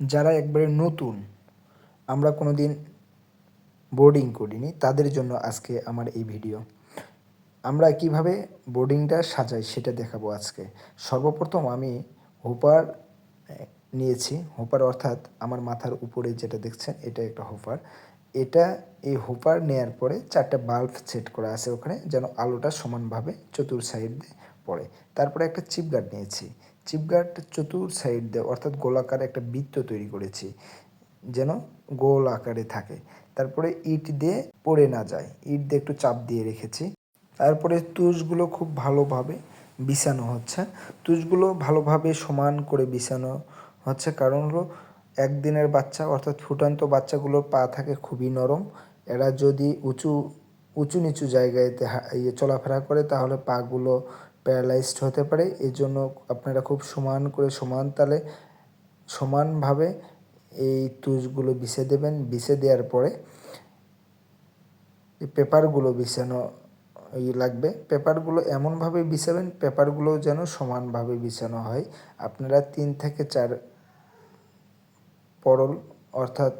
যারা একবারে নতুন, আমরা কোনো দিন বোর্ডিং করিনি, তাদের জন্য আজকে আমার এই ভিডিও আমরা কীভাবে বোর্ডিংটা সাজাই সেটা দেখাবো আজকে। সর্বপ্রথম আমি হোপার নিয়েছি। হোপার অর্থাৎ আমার মাথার উপরে যেটা দেখছেন, এটা একটা হোপার এটা, এই হোপার নেয়ার পরে চারটা বাল্ব সেট করা আছে ওখানে, যেন আলোটা সমানভাবে চতুর সাইড পড়ে। তারপরে একটা চিপ গার্ড নিয়েছি। চিপ গার্ড চতুর সাইড দিয়ে, অর্থাৎ গোলাকার একটা বৃত্ত তৈরি করেছি, যেন গোল আকারে থাকে। তারপরে ইট দিয়ে পড়ে না যায়, ইট দিয়ে একটু চাপ দিয়ে রেখেছি। তারপরে তুষগুলো খুব ভালোভাবে বিছানো হচ্ছে। তুষগুলো ভালোভাবে সমান করে বিছানো হচ্ছে, কারণ হলো একদিনের বাচ্চা, অর্থাৎ ফুটান্ত বাচ্চাগুলোর পা থাকে খুবই নরম। এরা যদি উঁচু উঁচু নিচু জায়গাতে হা- ইয়ে চলাফেরা করে, তাহলে পাগুলো প্যারালাইজড হতে পারে। এই জন্য আপনারা খুব সমান করে, সমান তালে, সমানভাবে এই তুষগুলো বিছে দেবেন। বিছে দেওয়ার পরে পেপারগুলো বিছানো লাগবে। পেপারগুলো এমনভাবে বিছাবেন পেপারগুলো যেন সমানভাবে বিছানো হয়। আপনারা তিন থেকে চার পরল, অর্থাৎ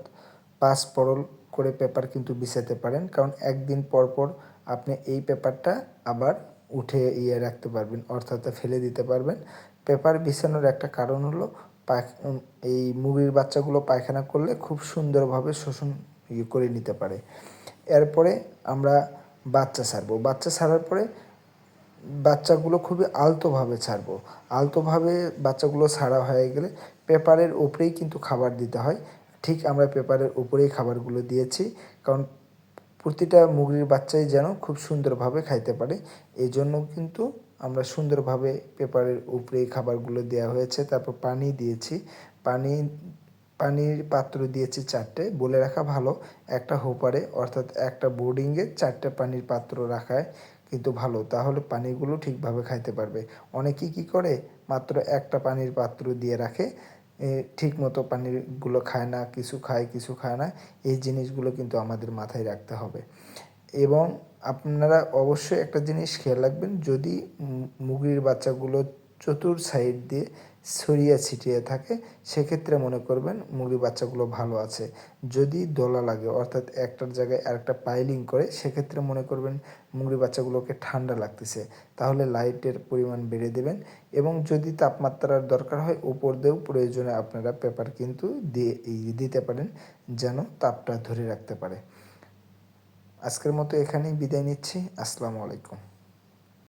পাঁচ পরল করে পেপার কিন্তু বিছাতে পারেন। কারণ একদিন পর পর আপনি এই পেপারটা আবার উঠে ইয়ে রাখতে পারবেন, অর্থাৎ ফেলে দিতে পারবেন। পেপার বিছানোর একটা কারণ হলো এই মুরগির বাচ্চাগুলো পায়খানা করলে খুব সুন্দরভাবে শোষণ ইয়ে করে নিতে পারে। এরপরে আমরা বাচ্চা ছাড়বো বাচ্চা ছাড়ার পরে বাচ্চাগুলো খুবই আলতোভাবে ছাড়বো আলতোভাবে বাচ্চাগুলো ছাড়া হয়ে গেলে পেপারের উপরেই কিন্তু খাবার দিতে হয়। ঠিক আমরা পেপারের উপরেই খাবারগুলো দিয়েছি। কারণ প্রতিটা মুরগির বাচ্চাই যেন খুব সুন্দরভাবে খাইতে পারে। এই জন্য কিন্তু আমরা সুন্দরভাবে পেপারের উপরেই খাবারগুলো দেওয়া হয়েছে। তারপর পানি দিয়েছি। পানি, পানির পাত্র দিয়েছি চারটে। বলে রাখা ভালো, একটা হোপারে, অর্থাৎ একটা বোর্ডিংয়ে চারটে পানির পাত্র রাখায় কিন্তু ভালো। তাহলে পানিগুলো ঠিকভাবে খাইতে পারবে। অনেকেই কী করে? মাত্র একটা পানির পাত্র দিয়ে রাখে। ঠিক মতো পানিগুলো খায় না, কিছু খায় কিছু খায় না, এই জিনিসগুলো কিন্তু আমাদের মাথায় রাখতে হবে। এবং আপনারা অবশ্যই একটা জিনিস খেয়াল রাখবেন, যদি মুগরির বাচ্চাগুলো চতুর সাইড দিয়ে ছড়িয়ে ছিটিয়ে থাকে, সেক্ষেত্রে মনে করবেন মুরগির বাচ্চাগুলো ভালো আছে। যদি দোলা লাগে, অর্থাৎ একটার জায়গায় আরেকটা পাইলিং করে, সেক্ষেত্রে মনে করবেন মুরগির বাচ্চাগুলোকে ঠান্ডা লাগতেছে। তাহলে লাইটের পরিমাণ বেড়ে দেবেন এবং যদি তাপমাত্রার দরকার হয়, উপর দিয়েও প্রয়োজনে আপনারা পেপার কিন্তু দিয়ে দিতে পারেন, যেন তাপটা ধরে রাখতে পারে। আজকের মতো এখানেই বিদায় নিচ্ছি। আসসালামু আলাইকুম।